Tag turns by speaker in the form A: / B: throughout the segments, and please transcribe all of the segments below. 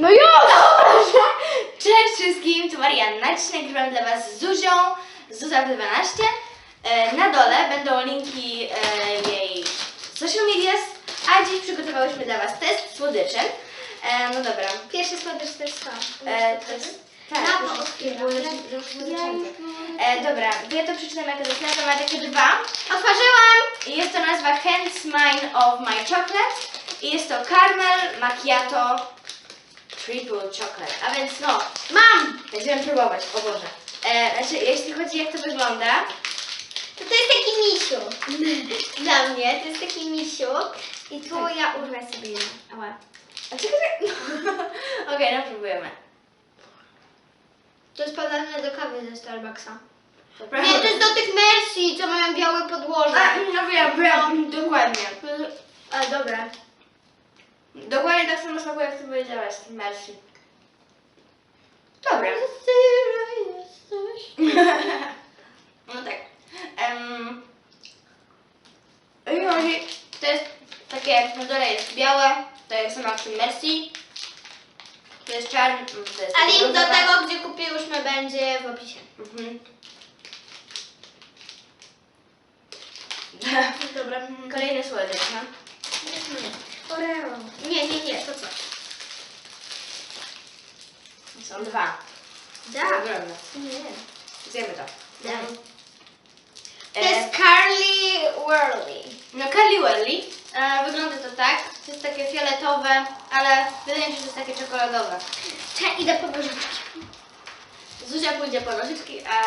A: No już!
B: Proszę. Cześć wszystkim, tu Marianna. Dzisiaj nagrywam dla Was z Zuzią, Zuza 12 E, Na dole będą linki e, jej social medias, a dziś przygotowałyśmy dla Was test słodyczy. E, No dobra.
A: Pierwszy słodycz to jest to.
B: To jest, tak, E, Dobra, ja to przeczytam jako zasłonę, ma takie dwa.
A: Otworzyłam!
B: I Jest to nazwa Hands Mine of My Chocolate i jest to caramel macchiato triple chocolate. A więc no,
A: Mam!
B: będziemy próbować, o Boże. E, znaczy, jeśli chodzi jak to wygląda,
A: To, to jest taki misiu. Dla mnie to jest taki misiu. I tu ja urwę sobie jedno. Ała.
B: a czekaj, okej, no próbujemy.
A: To jest podobne do kawy ze Starbucksa. Nie, to jest do tych Mercy, co mają białe podłoże.
B: A, no wiem, wiem, dokładnie.
A: A, dobra.
B: Dokładnie tak samo smakuje, jak ty powiedziałaś, merci. Dobra. No tak. Um, to jest takie jak na dole jest białe, to jest sama w tym Merci. To jest czarny. To jest
A: A link do tego, gdzie kupiłyśmy, będzie w opisie.
B: Mhm.
A: Dobra.
B: Kolejny słodycz, no.
A: Nie. Oreo. Nie, nie, nie, to co?
B: Są dwa.
A: Da.
B: Ogromne.
A: Nie.
B: Zjemy to.
A: Da. To
B: E,
A: jest Carly Whirly.
B: No Kelly Welly. E, wygląda to tak. To jest takie fioletowe, ale wydaje mi się, że to jest takie czekoladowe.
A: Czekaj, idę po nożyczki.
B: Zuzia pójdzie po nożyczki, a,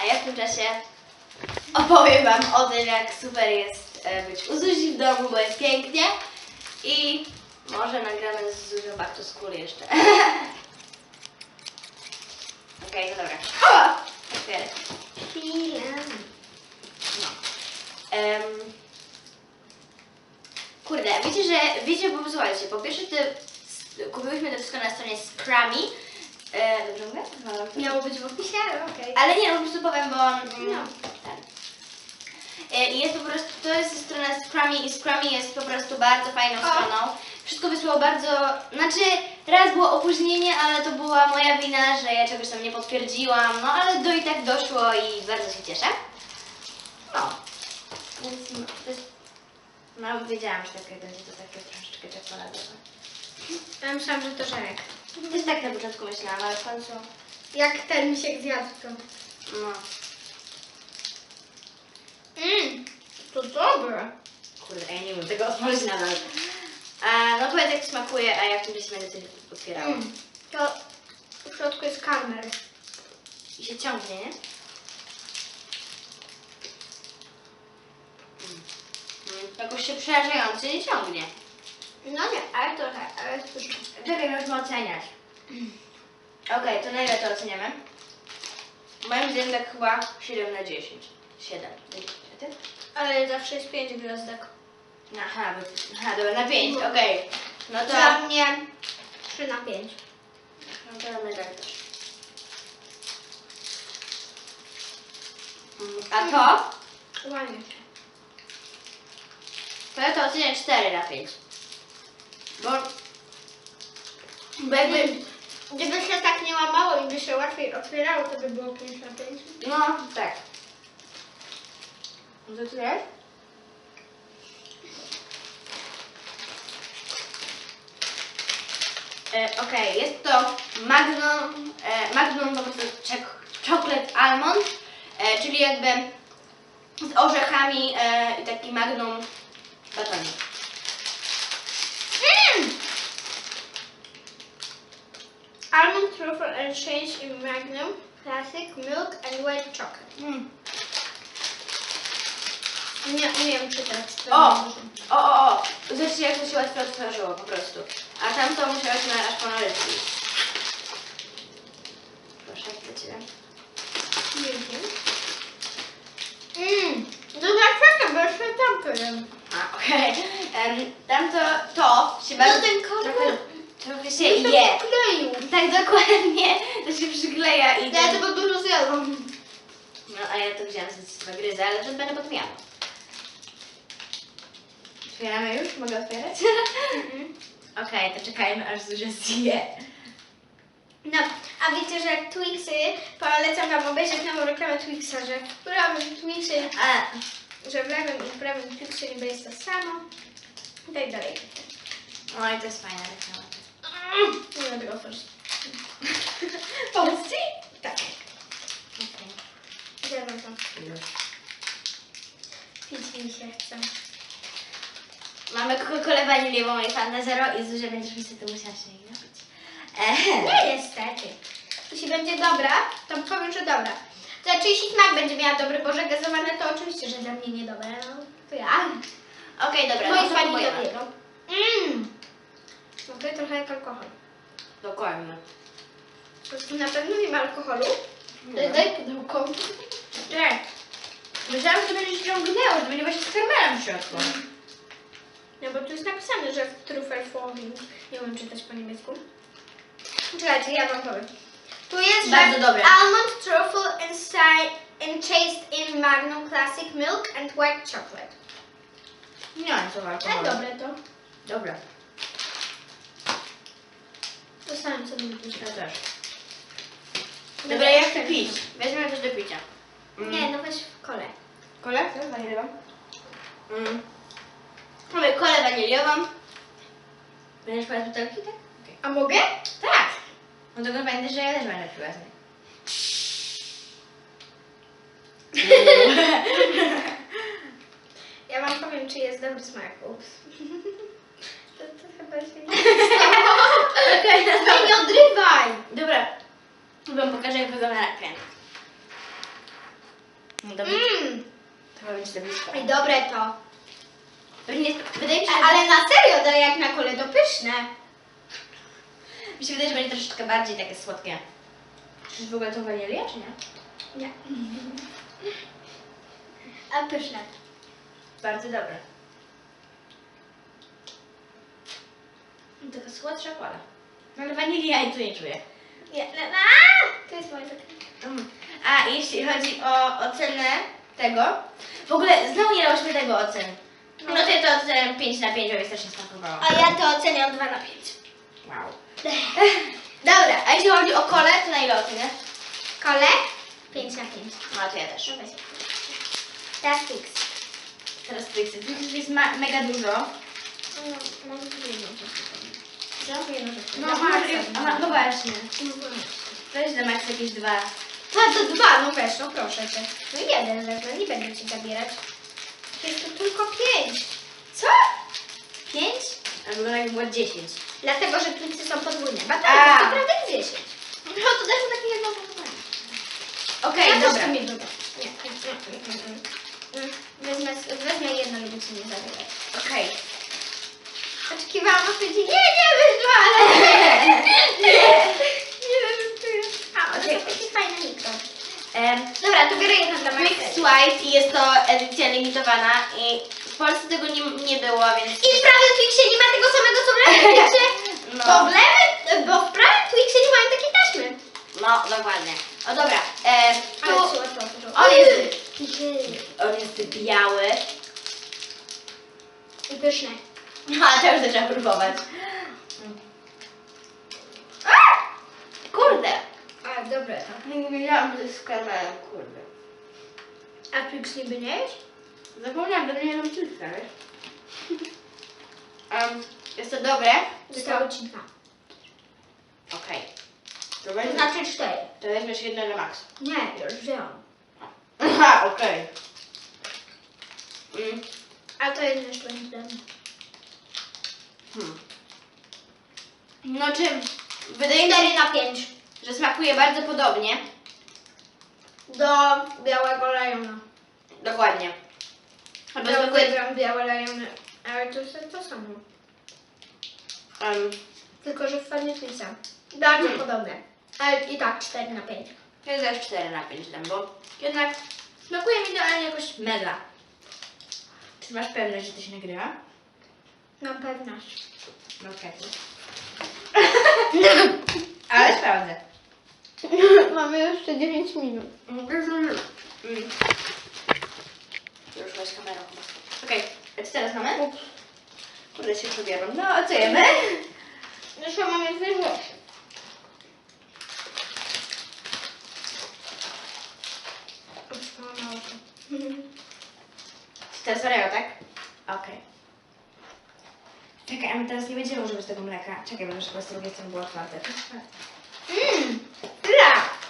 B: a ja w tym czasie opowiem Wam o tym, jak super jest e, być u Zuzi w domu, bo jest pięknie. I może nagramy z Zuzią back to school jeszcze. Okej, no dobra. Otwieraj.
A: Chwilę.
B: No. Em, kurde, wiecie, że, wiecie, bo słuchajcie, po pierwsze s- kupiłyśmy to wszystko na stronie Scrummy. E, dobrze mówię? To?
A: Miało być w opisie, ale okej.
B: Ale nie, no po prostu powiem, bo mm,
A: No.
B: E, i Jest po prostu, to jest strona Scrummy i Scrummy jest po prostu bardzo fajną stroną. Wszystko wysłało bardzo, znaczy raz było opóźnienie, ale to była moja wina, że ja czegoś tam nie potwierdziłam, no ale do i tak doszło i bardzo się cieszę. No, więc no, to jest, no wiedziałam, że takie będzie to takie troszeczkę czekoladowe.
A: Ja myślałam, że to żelek.
B: Też tak na początku myślałam, ale w końcu,
A: Jak ten misiek zjadł to.
B: no,
A: Mmm, to dobre.
B: Kurde, ja nie wiem tego otworzyć nadal. A, no powiedz jak to smakuje, a ja w tym czasie będę coś otwierała.
A: Mm. To w środku jest karmel.
B: I się ciągnie, nie? Mm. Mm, Jakoś się przerażająco nie ciągnie.
A: No nie, ale trochę, ale słyszę.
B: Czekaj, możemy oceniać. Okej, to na ile to oceniamy? Moim zdaniem tak chyba 7 na 10. 7. A ty?
A: Ale zawsze jest 5 gwiazdek.
B: Aha, bo, aha dobra, na 5, okej. No to...
A: Dla mnie 3 na 5.
B: No to my tak też. Mm, A to?
A: Ładnie.
B: To ja to ocenię 4 na 5. Bo... Bo jakby...
A: Gdyby się tak nie łamało i by się łatwiej otwierało, to by było 5 na 5.
B: No, tak. No to tyle? E, Okej, jest to Magnum, e, Magnum po prostu chocolate almond, e, czyli jakby z orzechami e, i taki Magnum batonik.
A: Mm! Almond truffle and change in Magnum, classic milk and white chocolate.
B: Mm.
A: Nie, nie wiem czytać. to
B: O! O, o, o! Zobaczcie jak to się łatwo otworzyło po prostu. A tamto musiałaś na aż po naryski. Proszę, dla Ciebie.
A: Nie wiem. Mmm, to dlaczego? Bo jeszcze tam powiem.
B: A, okej. Em, Tamto, to się bardzo...
A: ten
B: trochę, trochę się je.
A: Kleił.
B: Tak dokładnie, to się przykleja i...
A: Ja tego dużo zjadłam.
B: No, a ja to wzięłam z dwa gryzy, ale to będę potem jadła. Otwieramy już? Mogę otwierać?
A: Mhm.
B: Okej, to czekajmy aż Zuzia zje.
A: No, a wiecie, że Twixy, polecam wam obejrzeć nową reklamę Twixa, że w prawym Twixie,
B: A,
A: że w lewym i prawym Twixie niby jest to samo. I tak dalej.
B: oj, to jest fajna reklama.
A: Nie będę tego otworzyć.
B: Ci?
A: Tak,
B: Okej.
A: zjadłam to. Pić mi się chce.
B: Mamy Coca-Colę waniliową i Fanta Zero i Zuzia będziesz niestety musiała się jej napić. Ehem.
A: Nie, niestety. Jeśli będzie dobra, to powiem, że dobra. Znaczy, jeśli smak będzie miała dobry, bo że gazowane, to oczywiście, że dla mnie niedobre. No, to ja.
B: Okej, dobra,
A: Moje
B: no
A: pani dopiero. Mmm. Smakuje trochę jak alkohol.
B: Dokładnie.
A: Po prostu na pewno nie ma alkoholu.
B: Nie.
A: Daj pudełko.
B: Nie. Myślałam, że to będzie się ciągnęło, że będzie właśnie z karmelem w środku.
A: No bo tu jest napisane, że w truffle forming. Nie umiem czytać po niemiecku. Czekajcie, ja wam powiem. Tu jest,
B: Bardzo
A: że
B: dobre.
A: almond truffle inside encased in Magnum Classic Milk and white chocolate.
B: Nie mam co
A: Tak
B: alkoholu.
A: dobre to.
B: Dobra.
A: Dostałem sobie wypić.
B: Ja też. Dobra, ja chcę pić. Weźmy coś do picia.
A: Nie, no weź w kole.
B: Kolę? Co? Waniliową? Mm. Mamy kolę waniliową. Będziesz z butelki, tak? Okej.
A: A mogę?
B: Tak! No tylko pamiętaj, że ja też będę piła z.
A: Ja wam powiem, czy jest dobry smak. Ups. To, to chyba się nie
B: Okej,
A: Nie, nie odrywaj!
B: Dobra. Wam pokażę, jak wygląda na krem. No Dobra,
A: Mmm.
B: to chyba będzie blisko.
A: I dobre to.
B: Pewnie, wydaje mi się, że...
A: Ale na serio, daję jak na kole, to pyszne.
B: Mi się wydaje, że będzie troszeczkę bardziej takie słodkie. Czy w ogóle to wanilia, czy nie?
A: Nie. A pyszne.
B: Bardzo dobre.
A: Taka słodsza kola.
B: No ale wanilii ja tu nie czuję.
A: Nie, no, no. To jest moje takie.
B: Mm. A jeśli chodzi o ocenę tego, w ogóle znowu nie dałyśmy tego ocen. No to ja to ocenę 5 na 5, bo mi strasznie smakowało.
A: A ja to oceniam 2 na 5.
B: Wow.
A: Dobra.
B: A jeśli chodzi o kole, to na ile ocenię?
A: Kole? 5 na 5.
B: No to ja też.
A: No weź. Teraz Twix.
B: Teraz Twixy. Twixy jest ma- mega dużo.
A: No, mam tu jedną rzecz.
B: Co?
A: Jedną rzecz.
B: No,
A: Dla
B: aha, no właśnie.
A: No.
B: Weź do Max jakieś dwa.
A: A to dwa, no weź, no proszę cię. No jeden wezmę, nie będę ci zabierać. Jest to tylko pięć.
B: Co? Pięć? A wygląda jakby było dziesięć.
A: Dlatego, że Twixy są podwójne.
B: A.
A: Baterie to naprawdę dziesięć. No to dajmy takie jedno podwójne.
B: Okej,
A: ja
B: dobra.
A: też mi dodam. Nie, nie, nie, nie. Wezmę, wezmę jedno, żeby ci nie zabierać.
B: Okej.
A: Oczekiwałam odpowiedzi, nie, nie wezmę,
B: Swipe i jest to edycja limitowana i w Polsce tego nie, nie było, więc...
A: I w prawym Twixie nie ma tego samego, co w lewym Twixie.
B: No.
A: Bo w lewym, bo w prawym Twixie nie mają takiej taśmy.
B: No, dokładnie. O dobra, e, tu...
A: Ale łatwo otworzyło.
B: On jest,
A: Yy.
B: on jest biały.
A: I pyszne.
B: A, to już zaczęłam próbować. Kurde.
A: A, dobre to.
B: Nie wiedziałam, że jest kurde.
A: A Twix nie jest?
B: Zapomniałam, że nie mam Twixa, wiesz? Um, jest to dobre?
A: Zostało ci dwa.
B: Okej. To
A: To
B: weźmiesz,
A: znaczy cztery.
B: to weźmiesz jedno na max.
A: Nie, już wzięłam.
B: Aha, okej. Mm,
A: A to jedno jeszcze nie dam.
B: hmm. No czym? Wydaje mi się,
A: Cztery na pięć.
B: że smakuje bardzo podobnie.
A: Do białego lajona.
B: Dokładnie. Albo
A: Ja
B: smakuje...
A: uwielbiam białe lajony. Ale to jest to samo.
B: Um,
A: Tylko, że w formie Twixa. Bardzo podobne. Ale i tak 4 na 5.
B: ja też 4 na 5 dam, bo jednak smakuje mi idealnie jakoś mega. Czy masz pewność, że to się nagrywa?
A: Mam pewność.
B: No okej. Ale sprawdzę.
A: mamy jeszcze 9 minut.
B: Mm. Już z kamerą. Okej, okay. co teraz mamy? Ups. Kurde się przebieram. No, a co jemy? No Zresztą mamy dwie rzeczy. Teraz Oreo, tak? Okej. Okay. Czekaj, a my teraz nie będziemy używać tego mleka. Czekaj, bo już po prostu nie jestem było otwarte.
A: Mmm! Dla!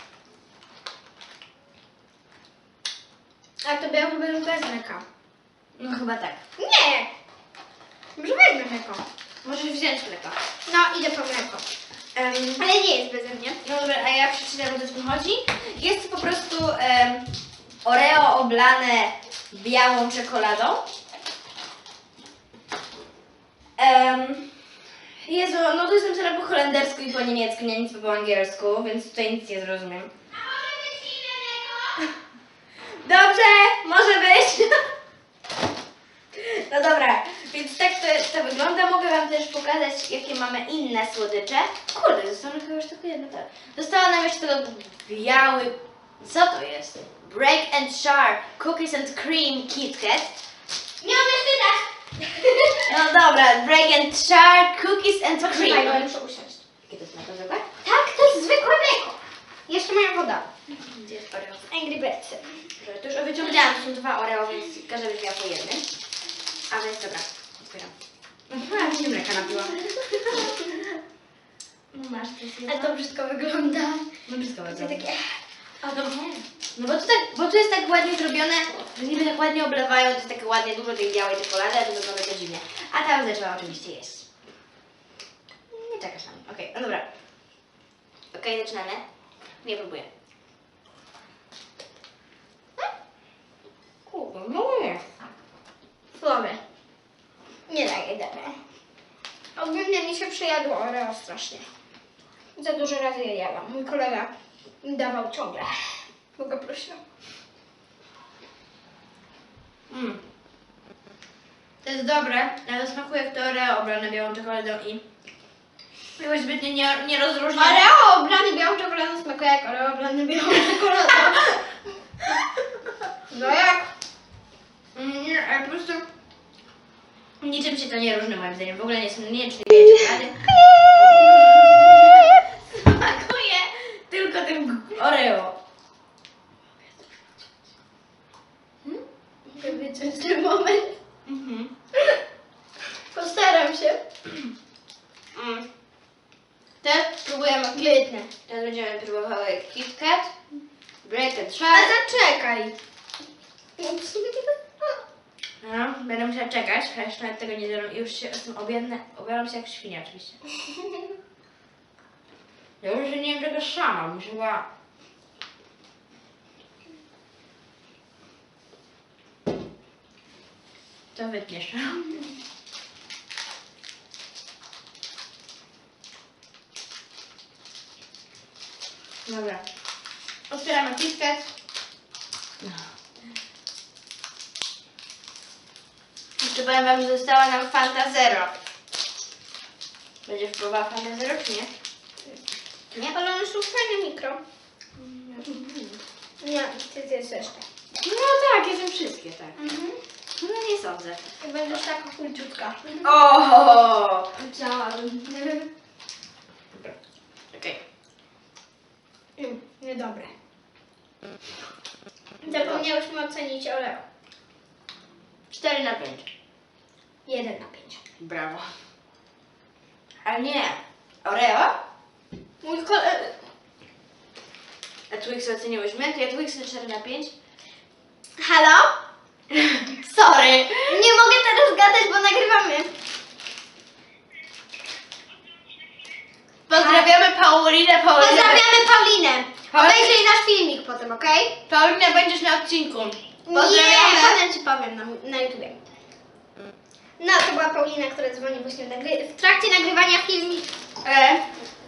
A: A to białe chyba już bez mleka.
B: No chyba tak.
A: Nie! Może wezmę mleko.
B: Możesz wziąć mleko.
A: No, idę po mleko.
B: Em,
A: Ale nie jest beze mnie.
B: no dobra, a ja przeczytam o co tym chodzi. Jest to po prostu em, Oreo oblane białą czekoladą. Um, Jezu, no to jest napisane po holendersku i po niemiecku, nie nic po angielsku, więc tutaj nic nie zrozumiem. Dobrze, może być. No dobra, więc tak to, to wygląda. Mogę Wam też pokazać, jakie mamy inne słodycze. Kurde, zostało nam chyba już tylko jedno. Tak. Dostała nam jeszcze tego biały... Co to jest? Break and Char Cookies and Cream Kit Kat.
A: Nie umiesz czytać!
B: No dobra, Break and Char Cookies and Cream.
A: muszę usiąść.
B: Jakie to jest mleko zwykłe?
A: Tak, to jest zwykłe mleko. Jeszcze moja woda.
B: Gdzie jest Oreo?
A: Angry Birdsy.
B: Dobrze, To już wyciągnęłam, to są dwa Oreo, więc każdy będzie miał po jednym. A więc dobra, otwieram. Aha, mi się mleka napiła. No masz, to jest
A: A to brzydko wygląda.
B: No
A: To
B: bardzo.
A: takie...
B: No, no bo, to tak, bo to jest tak ładnie zrobione, że niby tak ładnie oblewają, to jest takie ładnie dużo tej białej czekolady, a to wygląda to dziwnie. A tam zaczęła oczywiście jeść. Nie czekasz na mnie. Okej, no dobra. Okej, zaczynamy. Nie próbuję. Kurde, no nie.
A: Słabe. Nie daję dobra. Przyjadło Oreo strasznie. Za dużo razy je jadłam. Mój kolega dawał ciągle. Bo go prosiłam.
B: Mm. To jest dobre, ale smakuje jak to Oreo obrane białą czekoladą i jakoś zbytnio nie, nie rozróżniam.
A: Oreo oblany białą czekoladą smakuje jak Oreo oblany białą czekoladą. No jak?
B: Mm, Nie, ale po prostu niczym się to nie różni moim zdaniem. W ogóle nie są nie czy dwie czekolady. Smakuje tylko tym Oreo.
A: Wiecie, w ten moment.
B: Mhm.
A: Postaram się.
B: Mm. Teraz próbujemy
A: Biedne.
B: Teraz będziemy próbowały Kit Kat, Break and
A: A
B: Char.
A: zaczekaj.
B: No, będę musiała czekać, a jeszcze nawet tego nie zrobię. Już się jestem objadna, objadam się jak świnia oczywiście. Ja już się nie wiem czego sama, muszę chyba... To wytniesz. Dobra. Otwieramy KitKat. Jeszcze powiem wam, że została nam Fanta Zero. Będziesz próbowała Fanta Zero, czy nie?
A: Nie, ale one są fajne mikro. Nie, ty zjesz jeszcze.
B: No tak, jedzą wszystkie, tak.
A: Mhm.
B: No nie sądzę.
A: I będziesz taka kulciutka.
B: O!
A: Chciałabym.
B: Okej.
A: Mm, Niedobre. Zapomniałyśmy ocenić Oreo.
B: 4 na 5.
A: 1 na 5.
B: Brawo. Ale nie. Oreo?
A: Mój kolega...
B: A Twixy oceniłyśmy? To ja Twixy 4 na 5.
A: Halo?
B: Sorry.
A: Nie mogę teraz gadać, bo nagrywamy.
B: Pozdrawiamy Paulinę, Paulinę.
A: Pozdrawiamy Paulinę.
B: Paul-
A: Obejrzyj nasz filmik potem, okej?
B: Paulina, będziesz na odcinku.
A: Nie,
B: Pozdrawiamy.
A: potem ci powiem na, na YouTubie. No, to była Paulina, która dzwoni właśnie w, trakcie nagrywania filmiku.
B: E,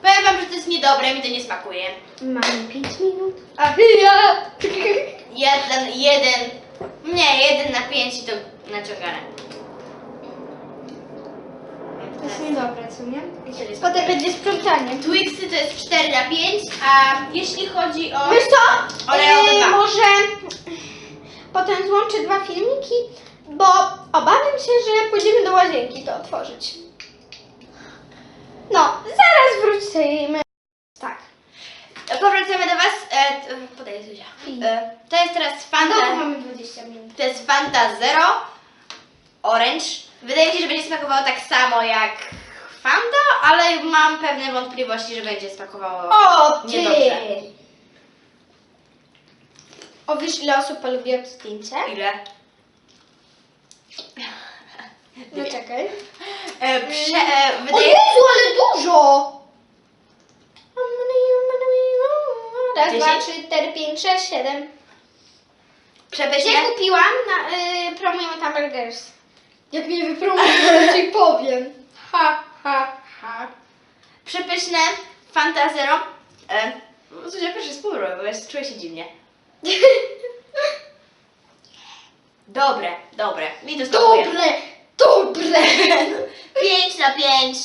B: powiem wam, że to jest niedobre, mi to nie smakuje.
A: Mamy 5 minut.
B: A ja? Jeden, jeden. Nie, jeden na pięć i to naciągane.
A: To jest niedobre, co nie?
B: Potem
A: będzie sprzątanie.
B: Twixy to jest 4 na 5, a jeśli chodzi o...
A: Wiesz co?
B: Oreo
A: Yy,
B: dwa.
A: może potem złączę dwa filmiki, bo obawiam się, że pójdziemy do łazienki to otworzyć. No, zaraz wrócimy. Tak.
B: Powracamy do was. E, podaję Zuzia. E, to jest teraz
A: Znowu
B: Fanta...
A: mamy 20 minut.
B: To jest Fanta Zero. orange. Wydaje mi się, że będzie smakowało tak samo jak Fanta, ale mam pewne wątpliwości, że będzie smakowało
A: O, ty!
B: niedobrze.
A: O, wiesz ile osób polubiło to zdjęcie?
B: Ile?
A: No czekaj.
B: E, prze, e,
A: O
B: wydaje
A: Jezu, ale dużo! Raz, dwa,
B: Dziesięć?
A: trzy, cztery, pięć, sześć, siedem.
B: przepyszne.
A: Ja kupiłam na y, promujemy tam burgers. Jak mnie wypromują, to raczej powiem. Ha, ha, ha.
B: Przepyszne, Fanta Zero. E, Zuzia pierwszy spróbuj, bo jest, czuję się dziwnie. Dobre, dobre. Mi to smakuje.
A: Dobre, dobre.
B: 5 na 5.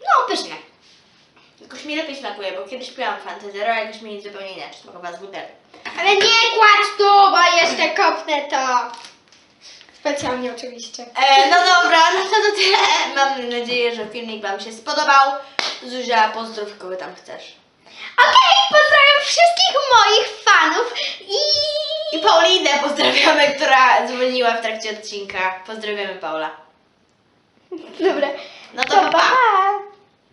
B: No, pyszne. Jakoś mi lepiej smakuje, bo kiedyś piłam Fanta Zero, a jakoś mi zupełnie inaczej smakowała z butelki.
A: Ale nie kładź tu, bo jeszcze kopnę to. Specjalnie oczywiście.
B: E, no dobra, no to, to tyle. Mam nadzieję, że filmik Wam się spodobał. Zuzia, pozdrów kogo tam chcesz.
A: Okej, pozdrawiam wszystkich moich fanów i...
B: I Paulinę pozdrawiamy, która dzwoniła w trakcie odcinka. Pozdrawiamy Paula.
A: Dobra.
B: No to pa. pa.
A: pa.